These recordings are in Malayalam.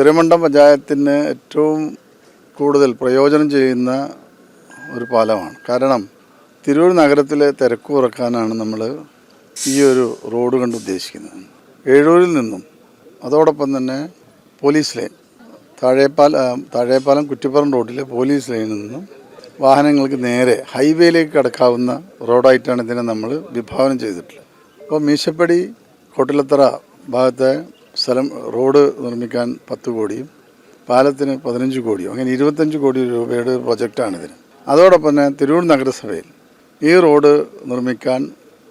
തിരുമണ്ടം പഞ്ചായത്തിന് ഏറ്റവും കൂടുതൽ പ്രയോജനം ചെയ്യുന്ന ഒരു പാലമാണ്. കാരണം തിരൂർ നഗരത്തിലെ തിരക്ക് കുറക്കാനാണ് നമ്മൾ ഈ ഒരു റോഡ് കണ്ട് ഉദ്ദേശിക്കുന്നത്. ഏഴൂരിൽ നിന്നും അതോടൊപ്പം തന്നെ പോലീസ് ലൈൻ താഴേപ്പാല താഴേപ്പാലം കുറ്റിപ്പുറം റോഡിലെ പോലീസ് ലൈനിൽ നിന്നും വാഹനങ്ങൾക്ക് നേരെ ഹൈവേയിലേക്ക് കടക്കാവുന്ന റോഡായിട്ടാണ് ഇതിനെ നമ്മൾ വിഭാവനം ചെയ്തിട്ടുള്ളത്. അപ്പോൾ മീശപ്പടി കോട്ടിലത്തറ ഭാഗത്തെ സ്ഥലം റോഡ് നിർമ്മിക്കാൻ പത്ത് കോടിയും പാലത്തിന് പതിനഞ്ച് കോടിയും അങ്ങനെ ഇരുപത്തഞ്ച് കോടി രൂപയുടെ പ്രൊജക്റ്റാണിതിന്. അതോടൊപ്പം തന്നെ തിരൂർ നഗരസഭയിൽ ഈ റോഡ് നിർമ്മിക്കാൻ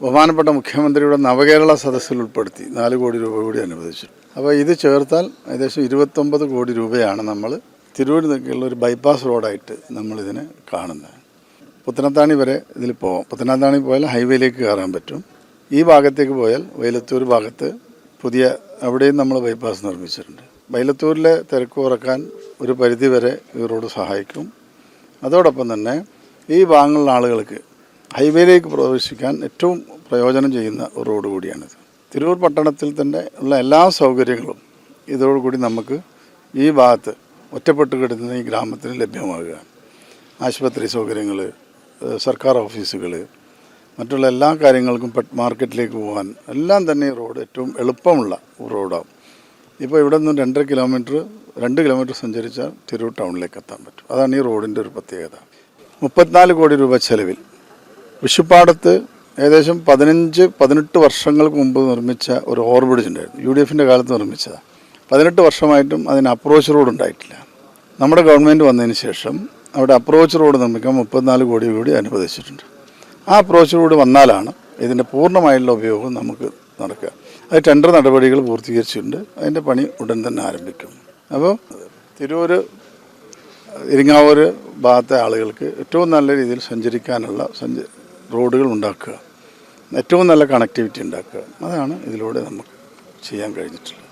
ബഹുമാനപ്പെട്ട മുഖ്യമന്ത്രിയുടെ നവകേരള സദസ്സിൽ ഉൾപ്പെടുത്തി നാല് കോടി രൂപ കൂടി അനുവദിച്ചു. അപ്പോൾ ഇത് ചേർത്താൽ ഏകദേശം ഇരുപത്തൊമ്പത് കോടി രൂപയാണ് നമ്മൾ തിരൂരിലേക്കുള്ള ഒരു ബൈപ്പാസ് റോഡായിട്ട് നമ്മളിതിനെ കാണുന്നത്. പുത്തനത്താണി വരെ ഇതിൽ പോകാം പുത്തനത്താണി പോയാൽ ഹൈവേയിലേക്ക് കയറാൻ പറ്റും. ഈ ഭാഗത്തേക്ക് പോയാൽ വൈലത്തൂർ ഭാഗത്ത് പുതിയ അവിടെയും നമ്മൾ ബൈപ്പാസ് നിർമ്മിച്ചിട്ടുണ്ട്. ബൈലത്തൂരിലെ തിരക്ക് കുറയ്ക്കാൻ ഒരു പരിധിവരെ ഈ റോഡ് സഹായിക്കും. അതോടൊപ്പം തന്നെ ഈ ഭാഗങ്ങളിലെ ആളുകൾക്ക് ഹൈവേയിലേക്ക് പ്രവേശിക്കാൻ ഏറ്റവും പ്രയോജനം ചെയ്യുന്ന ഒരു റോഡ് കൂടിയാണിത്. തിരൂർ പട്ടണത്തിൽ തന്നെ ഉള്ള എല്ലാ സൗകര്യങ്ങളും ഇതോടുകൂടി നമുക്ക് ഈ ഭാഗത്ത് ഒറ്റപ്പെട്ട് കിടക്കുന്ന ഈ ഗ്രാമത്തിന് ലഭ്യമാകുക. ആശുപത്രി സൗകര്യങ്ങൾ സർക്കാർ ഓഫീസുകൾ മറ്റുള്ള എല്ലാ കാര്യങ്ങൾക്കും മാർക്കറ്റിലേക്ക് പോകാൻ എല്ലാം തന്നെ ഈ റോഡ് ഏറ്റവും എളുപ്പമുള്ള റോഡാകും ഇപ്പോൾ ഇവിടെ നിന്ന് രണ്ടര കിലോമീറ്റർ രണ്ട് കിലോമീറ്റർ സഞ്ചരിച്ചാൽ തിരൂർ ടൗണിലേക്ക് എത്താൻ പറ്റും. അതാണ് ഈ റോഡിന്റെ ഒരു പ്രത്യേകത. മുപ്പത്തിനാല് കോടി രൂപ ചെലവിൽ വിഷുപ്പാടത്ത് ഏകദേശം പതിനഞ്ച് പതിനെട്ട് വർഷങ്ങൾക്ക് മുമ്പ് നിർമ്മിച്ച ഒരു ഓവർബ്രിഡ്ജ് ഉണ്ടായിരുന്നു. യു ഡി എഫിന്റെ കാലത്ത് നിർമ്മിച്ചതാണ് പതിനെട്ട് വർഷമായിട്ടും അതിന് അപ്രോച്ച് റോഡ് ഉണ്ടായിട്ടില്ല. നമ്മുടെ ഗവൺമെന്റ് വന്നതിന് ശേഷം അവിടെ അപ്രോച്ച് റോഡ് നിർമ്മിക്കാൻ മുപ്പത്തിനാല് കോടി കൂടി അനുവദിച്ചിട്ടുണ്ട്. ആ അപ്രോച്ചിലൂടെ വന്നാലാണ് ഇതിന്റെ പൂർണമായുള്ള ഉപയോഗം നമുക്ക് നടക്കുക. അത് ടെൻഡർ നടപടികൾ പൂർത്തീകരിച്ചിട്ടുണ്ട്. അതിന്റെ പണി ഉടൻ തന്നെ ആരംഭിക്കും. അപ്പോൾ തിരൂർ ഇരിങ്ങാവൂർ ഭാഗത്തെ ആളുകൾക്ക് ഏറ്റവും നല്ല രീതിയിൽ സഞ്ചരിക്കാനുള്ള സഞ്ച റോഡുകൾ ഉണ്ടാക്കുക. ഏറ്റവും നല്ല കണക്ടിവിറ്റി ഉണ്ടാക്കുക. അതാണ് ഇതിലൂടെ നമുക്ക് ചെയ്യാൻ കഴിഞ്ഞിട്ടുള്ളത്.